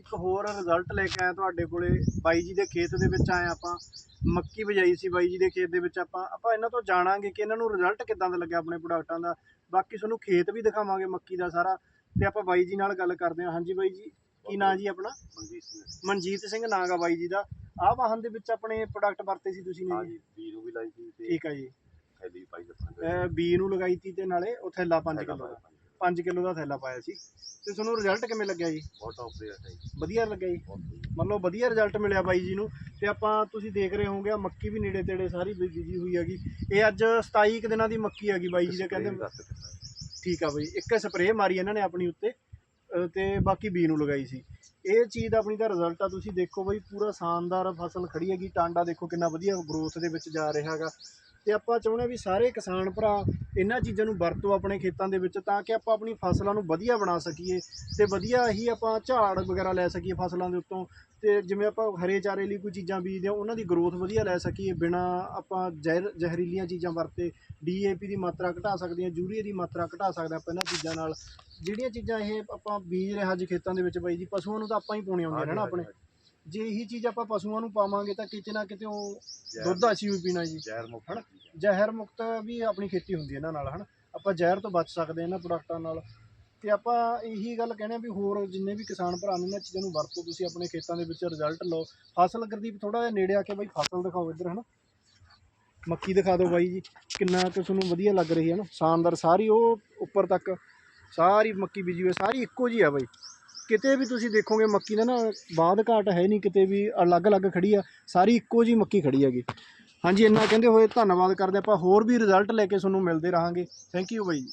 ਇੱਕ ਹੋਰ ਰਿਜ਼ਲਟ ਲੈ ਕੇ ਆਏ ਤੁਹਾਡੇ ਕੋਲੇ। ਬਾਈ ਜੀ ਦੇ ਖੇਤ ਦੇ ਵਿੱਚ ਆਏ ਆਪਾਂ। ਮੱਕੀ ਬਜਾਈ ਸੀ ਬਾਈ ਜੀ ਦੇ ਖੇਤ ਦੇ ਵਿੱਚ ਆਪਾਂ। ਆਪਾਂ ਇਹਨਾਂ ਤੋਂ ਜਾਣਾਂਗੇ ਕਿ ਇਹਨਾਂ ਨੂੰ ਰਿਜ਼ਲਟ ਕਿੱਦਾਂ ਦਾ ਲੱਗਿਆ ਆਪਣੇ ਪ੍ਰੋਡਕਟਾਂ ਦਾ। ਬਾਕੀ ਤੁਹਾਨੂੰ ਖੇਤ ਵੀ ਦਿਖਾਵਾਂਗੇ ਮੱਕੀ ਦਾ ਸਾਰਾ। ਤੇ ਆਪਾਂ ਬਾਈ ਜੀ ਨਾਲ ਗੱਲ ਕਰਦੇ ਹਾਂ। ਹਾਂਜੀ ਬਾਈ ਜੀ ਕੀ ਨਾਂ ਜੀ ਆਪਣਾ? ਮਨਜੀਤ ਸਿੰਘ। ਮਨਜੀਤ ਸਿੰਘ ਨਾਂ ਗਾ ਬਾਈ ਜੀ ਦਾ। ਆਹ ਵਾਹਨ ਦੇ ਵਿੱਚ ਆਪਣੇ ਪ੍ਰੋਡਕਟ ਵਰਤੇ ਸੀ ਤੁਸੀਂ ਨੇ ਜੀ? ਬੀ ਨੂੰ ਵੀ ਲਾਈ ਸੀ ਤੇ ਠੀਕ ਆ ਜੀ। ਥੈਲੀ ਪਾਈ ਦੱਸਾਂਗੇ ਅਹ ਬੀ ਨੂੰ ਲਗਾਈ ਤੀ ਤੇ ਨਾਲੇ ਉਹ ਥੈਲਾ 5 ਕਿਲੋ ਦਾ। 5 ਕਿਲੋ ਦਾ ਥੈਲਾ ਪਾਇਆ ਸੀ। ਤੇ ਤੁਹਾਨੂੰ ਰਿਜ਼ਲਟ ਕਿਵੇਂ ਲੱਗਿਆ ਜੀ? ਬਹੁਤ ਟੌਪ ਦੇ ਹੈ ਜੀ। ਵਧੀਆ ਲੱਗਿਆ ਜੀ। ਮਤਲਬ ਵਧੀਆ ਰਿਜ਼ਲਟ ਮਿਲਿਆ ਬਾਈ ਜੀ ਨੂੰ। ਤੇ ਆਪਾਂ ਤੁਸੀਂ ਦੇਖ ਰਹੇ ਆਹ ਮੱਕੀ ਵੀ ਨੇੜੇ ਤੇੜੇ ਸਾਰੀ ਬੀਜੀ ਹੋਈ ਹੈਗੀ। ਇਹ ਅੱਜ 27 ਕੁ ਦਿਨਾਂ ਦੀ ਮੱਕੀ ਹੈਗੀ ਬਾਈ ਜੀ ਦੇ ਕਹਿੰਦੇ। ਠੀਕ ਆ ਬਾਈ ਇੱਕ ਸਪਰੇਅ ਮਾਰੀ ਇਹਨਾਂ ਨੇ ਆਪਣੀ ਉੱਤੇ ਤੇ ਬਾਕੀ ਬੀ ਨੂੰ ਲਗਾਈ ਸੀ। ਇਹ ਚੀਜ਼ ਆਪਣੀ ਦਾ ਰਿਜ਼ਲਟ ਆ ਤੁਸੀਂ ਦੇਖੋ ਬਾਈ ਪੂਰਾ ਸ਼ਾਨਦਾਰ ਫਸਲ ਖੜੀ ਹੈਗੀ। ਟਾਂਡਾ ਦੇਖੋ ਕਿੰਨਾ ਵਧੀਆ ਗਰੋਥ ਦੇ ਵਿੱਚ ਜਾ ਰਿਹਾ ਹੈਗਾ। ਤੇ ਆਪਾਂ ਚਾਹੁੰਦੇ ਵੀ ਸਾਰੇ ਕਿਸਾਨ ਭਰਾ ਇਹਨਾਂ ਚੀਜ਼ਾਂ ਨੂੰ ਵਰਤੋ ਆਪਣੇ ਖੇਤਾਂ ਦੇ ਵਿੱਚ ਤਾਂ ਕਿ ਆਪਾਂ ਆਪਣੀ ਫਸਲਾਂ ਨੂੰ ਵਧੀਆ ਬਣਾ ਸਕੀਏ ਤੇ ਵਧੀਆ ਹੀ ਆਪਾਂ ਝਾੜ ਵਗੈਰਾ ਲੈ ਸਕੀਏ ਫਸਲਾਂ ਦੇ ਉੱਤੋਂ ਤੇ ਜਿਵੇਂ ਆਪਾਂ ਹਰੇ ਚਾਰੇ ਲਈ ਕੋਈ ਚੀਜ਼ਾਂ ਬੀਜਦੇ ਹਾਂ ਉਹਨਾਂ ਦੀ ਗਰੋਥ ਵਧੀਆ ਲੈ ਸਕੀਏ ਬਿਨਾ ਆਪਾਂ ਜ਼ਹਿਰ ਜ਼ਹਿਰੀਲੀਆਂ ਚੀਜ਼ਾਂ ਵਰਤੇ। ਡੀਏਪੀ ਦੀ ਮਾਤਰਾ ਘਟਾ ਸਕਦੇ ਹਾਂ ਯੂਰੀਆ ਦੀ ਮਾਤਰਾ ਘਟਾ ਸਕਦੇ ਆਪਾਂ ਇਹਨਾਂ ਚੀਜ਼ਾਂ ਨਾਲ। ਜਿਹੜੀਆਂ ਚੀਜ਼ਾਂ ਇਹ ਆਪਾਂ ਬੀਜ ਰਹੇ ਹਾਂ ਅੱਜ ਖੇਤਾਂ ਦੇ ਵਿੱਚ ਬਾਈ ਜੀ ਪਸ਼ੂਆਂ ਨੂੰ ਤਾਂ ਆਪਾਂ ਹੀ ਪਾਉਣੀਆਂ ਹੁੰਦੀਆਂ ਨੇ ਨਾ ਆਪਣੇ। ਜੇ ਇਹੀ ਚੀਜ਼ ਆਪਾਂ ਪਸ਼ੂਆਂ ਨੂੰ ਪਾਵਾਂਗੇ ਤਾਂ ਕਿਤੇ ਨਾ ਕਿਤੇ ਉਹ ਦੁੱਧ ਅਸੀਂ ਵੀ ਪੀਣਾ ਜੀ। ਜ਼ਹਿਰ ਮੁਕਤ ਹਨਾ? ਜ਼ਹਿਰ ਮੁਕਤ ਵੀ ਆਪਣੀ ਖੇਤੀ ਹੁੰਦੀ ਹੈ ਇਹਨਾਂ ਨਾਲ ਹਨ। ਆਪਾਂ ਜ਼ਹਿਰ ਤੋਂ ਬਚ ਸਕਦੇ ਹਾਂ ਇਹਨਾਂ ਪ੍ਰੋਡਕਟਾਂ ਨਾਲ। ਤੇ ਆਪਾਂ ਇਹੀ ਗੱਲ ਕਹਿੰਦੇ ਆ ਵੀ ਹੋਰ ਜਿੰਨੇ ਵੀ ਕਿਸਾਨ ਭਰਾ ਨੇ ਇਹਨਾਂ ਚੀਜ਼ਾਂ ਨੂੰ ਵਰਤੋ ਤੁਸੀਂ ਆਪਣੇ ਖੇਤਾਂ ਦੇ ਵਿੱਚ ਰਿਜ਼ਲਟ ਲਓ। ਫਸਲ ਗੁਰਦੀਪ ਥੋੜਾ ਜਿਹਾ ਨੇੜੇ ਆ ਕੇ ਬਾਈ ਫਸਲ ਦਿਖਾਓ ਇੱਧਰ ਹਨਾ। ਮੱਕੀ ਦਿਖਾ ਦਿਓ ਬਾਈ ਜੀ ਕਿੰਨਾ ਕੁ ਤੁਹਾਨੂੰ ਵਧੀਆ ਲੱਗ ਰਹੀ ਹੈ ਨਾ। ਸ਼ਾਨਦਾਰ ਸਾਰੀ ਉਹ ਉੱਪਰ ਤੱਕ ਸਾਰੀ ਮੱਕੀ ਬੀਜੀ ਹੋਈ ਸਾਰੀ ਇੱਕੋ ਜੀ ਆ ਬਾਈ। ਕਿਤੇ ਵੀ ਤੁਸੀਂ ਦੇਖੋਗੇ ਮੱਕੀ ਦਾ ਨਾ ਬਾਦ ਘਾਟ ਹੈ ਨਹੀਂ, ਕਿਤੇ ਵੀ ਅਲੱਗ-ਅਲੱਗ ਖੜੀ ਆ, ਸਾਰੀ ਇੱਕੋ ਜੀ ਮੱਕੀ ਖੜੀ ਹੈਗੀ। ਹਾਂਜੀ, ਇੰਨਾ ਕਹਿੰਦੇ ਹੋਏ ਧੰਨਵਾਦ ਕਰਦੇ ਆਪਾਂ ਹੋਰ ਵੀ ਰਿਜ਼ਲਟ ਲੈ ਕੇ ਤੁਹਾਨੂੰ ਮਿਲਦੇ ਰਹਾਂਗੇ। ਥੈਂਕ ਯੂ ਬਾਈ ਜੀ।